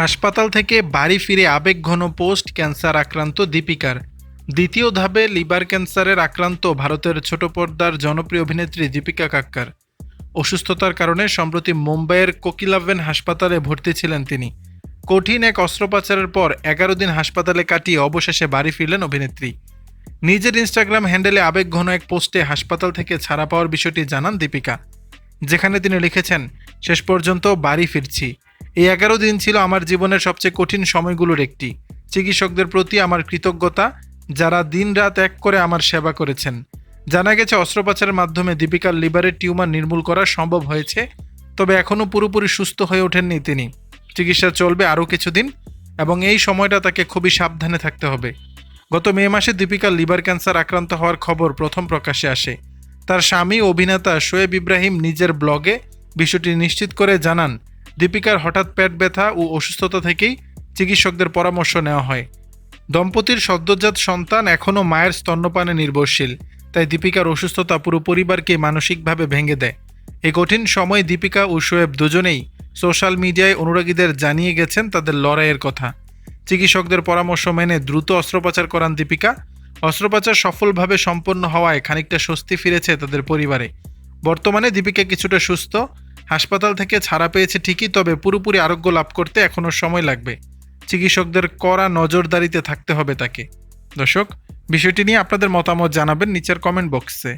হাসপাতাল থেকে বাড়ি ফিরে আবেগঘন পোস্ট ক্যান্সার আক্রান্ত দীপিকার। দ্বিতীয় ধাপে লিভার ক্যান্সারের আক্রান্ত ভারতের ছোট পর্দার জনপ্রিয় অভিনেত্রী দীপিকা কাক্কার। অসুস্থতার কারণে সম্প্রতি মুম্বাইয়ের কোকিলাভেন হাসপাতালে ভর্তি ছিলেন তিনি। কঠিন এক অস্ত্রোপচারের পর এগারো দিন হাসপাতালে কাটিয়ে অবশেষে বাড়ি ফিরলেন অভিনেত্রী। নিজের ইনস্টাগ্রাম হ্যান্ডেলে আবেগঘন এক পোস্টে হাসপাতাল থেকে ছাড়া পাওয়ার বিষয়টি জানান দীপিকা। যেখানে তিনি লিখেছেন, শেষ পর্যন্ত বাড়ি ফিরছি। এই এগারো দিন ছিল আমার জীবনের সবচেয়ে কঠিন সময়গুলোর একটি। চিকিৎসকদের প্রতি আমার কৃতজ্ঞতা, যারা দিনরাত এক করে আমার সেবা করেছেন। জানা গেছে, অস্ত্রোপচারের মাধ্যমে দীপিকার লিভারের টিউমার নির্মূল করা সম্ভব হয়েছে, তবে এখনও পুরোপুরি সুস্থ হয়ে ওঠেননি তিনি। চিকিৎসা চলবে আরও কিছুদিন, এবং এই সময়টা তাকে খুবই সাবধানে থাকতে হবে। গত মে মাসে দীপিকার লিভার ক্যান্সার আক্রান্ত হওয়ার খবর প্রথম প্রকাশ্যে আসে। তার স্বামী, অভিনেতা শোয়েব ইব্রাহিম নিজের ব্লগে বিষয়টি নিশ্চিত করে জানান দীপিকার হঠাৎ পেট ব্যথা ও অসুস্থতা থেকেই চিকিৎসকদের পরামর্শ নেওয়া হয়। দম্পতির সদ্যজাত সন্তান এখনও মায়ের স্তন্যপানে নির্ভরশীল, তাই দীপিকার অসুস্থতা পুরো পরিবারকে মানসিকভাবে ভেঙে দেয়। এই কঠিন সময়ে দীপিকা ও শোয়েব দুজনেই সোশ্যাল মিডিয়ায় অনুরাগীদের জানিয়ে গেছেন তাদের লড়াইয়ের কথা। চিকিৎসকদের পরামর্শ মেনে দ্রুত অস্ত্রোপচার করান দীপিকা। অস্ত্রোপচার সফলভাবে সম্পন্ন হওয়ায় খানিকটা স্বস্তি ফিরেছে তাদের পরিবারে। বর্তমানে দীপিকা কিছুটা সুস্থ হাসপাতাল থেকে ছাড়া পেয়েছে ঠিকই, তবে পুরোপুরি আরোগ্য লাভ করতে এখনও সময় লাগবে। চিকিৎসকদের কড়া নজরদারিতে থাকতে হবে তাকে। দর্শক, বিষয়টি নিয়ে আপনাদের মতামত জানাবেন নিচের কমেন্ট বক্সে